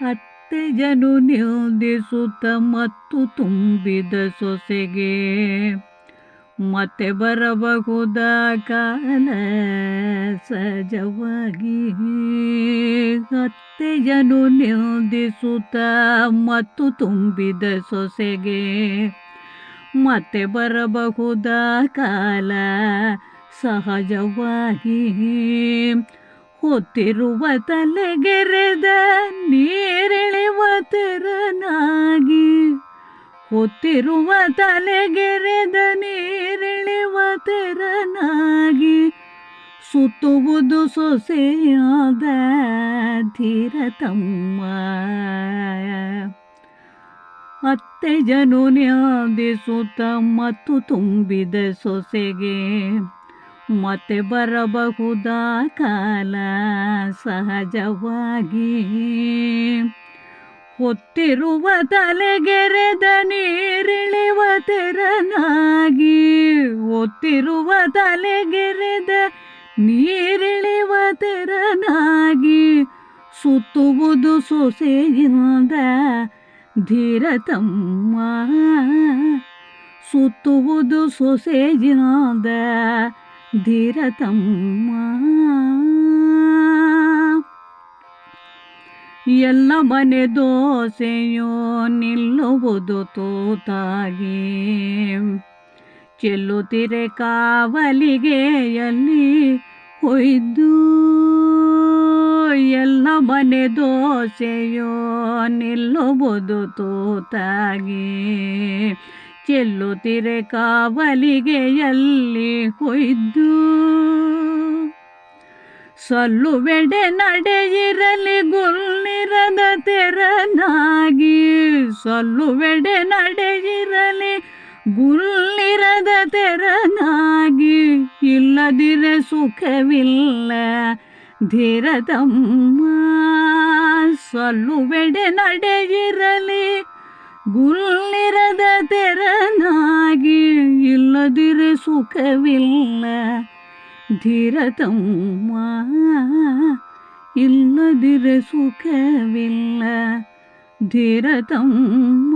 ಅತ್ತೆಜನು ನಿಲ್ದಿಸುತ್ತ ಮತ್ತು ತುಂಬಿದ ಸೊಸೆಗೆ, ಮತ್ತೆ ಬರಬಹುದ ಕಾಲ? ಸಹಜವಾಗಿ ಅತ್ತೆಯನು ನಿಲ್ದಿಸುತ್ತ ಮತ್ತು ತುಂಬಿದ ಸೊಸೆಗೆ, ಮತ್ತೆ ಬರಬಹುದ ಕಾಲ? ಸಹಜವಾಗಿ ಹೊತ್ತಿರುವ ತಲೆಗೆರೆದ ನೀರಿಳಿವ ತೆರನಾಗಿ. ಹೊತ್ತಿರುವ ತಲೆಗೆರೆದ ನೀರಿಳಿವ ತೆರನಾಗಿ. ಸುತ್ತುವುದು ಸೊಸೆಯಾದ ಧೀರತಮ್ಮ ಅತ್ತೆ ಜನು ನ್ಯಾದಿಸುತ್ತ ಮತ್ತು ತುಂಬಿದ ಸೊಸೆಗೆ ಮತ್ತೆ ಬರಬಹುದ ಕಾಲ? ಸಹಜವಾಗಿ ಹೊತ್ತಿರುವ ತಲೆಗೆರೆದ ನೀರಿಳಿವ ತೆರನಾಗಿ, ಹೊತ್ತಿರುವ ತಲೆಗೆರೆದ ನೀರಿಳಿವ ತೆರನಾಗಿ, ಸುತ್ತುವುದು ಸೊಸೆಯಿಂದ ಧೀರತಮ್ಮ. ಸುತ್ತುವುದು ಸೊಸೆಯಿಂದ ಧೀರತಮ್ಮ ಎಲ್ಲ ಮನೆ ದೋಸೆಯೋ ನಿಲ್ಲುವುದು ತೂತಾಗಿ. ಚೆಲ್ಲುತ್ತಿರೆ ಕಾವಲಿಗೆ ಎಲ್ಲಿ ಹೊಯ್ದು. ಎಲ್ಲ ಮನೆ ದೋಸೆಯೋ ನಿಲ್ಲುವುದು ತೂತಾಗಿ. ಚೆಲ್ಲುತ್ತಿರೆ ಕಾವಲಿಗೆ ಎಲ್ಲಿ ಹೊಯ್ದು. ಸಲ್ಲುವೆಡೆ ನಡೆಯಿರಲಿ ಗುಲ್ಲಿರದ ತೆರನಾಗಿ. ಸಲ್ಲುವೆಡೆ ನಡೆಯಿರಲಿ ಗುಲ್ಲಿರದ ತೆರನಾಗಿ. ಇಲ್ಲದಿರೆ ಸುಖವಿಲ್ಲ ಧೀರತಮ್ಮ. ಸಲ್ಲುವೆಡೆ ನಡೆಯಿರಲಿ ತೆರನಾಗಿ ಇಲ್ಲದಿರೆ ಸುಖವಿಲ್ಲ ಧೀರತಮ್ಮ ಇಲ್ಲದಿರೆ ಸುಖವಿಲ್ಲ ಧೀರತಮ್ಮ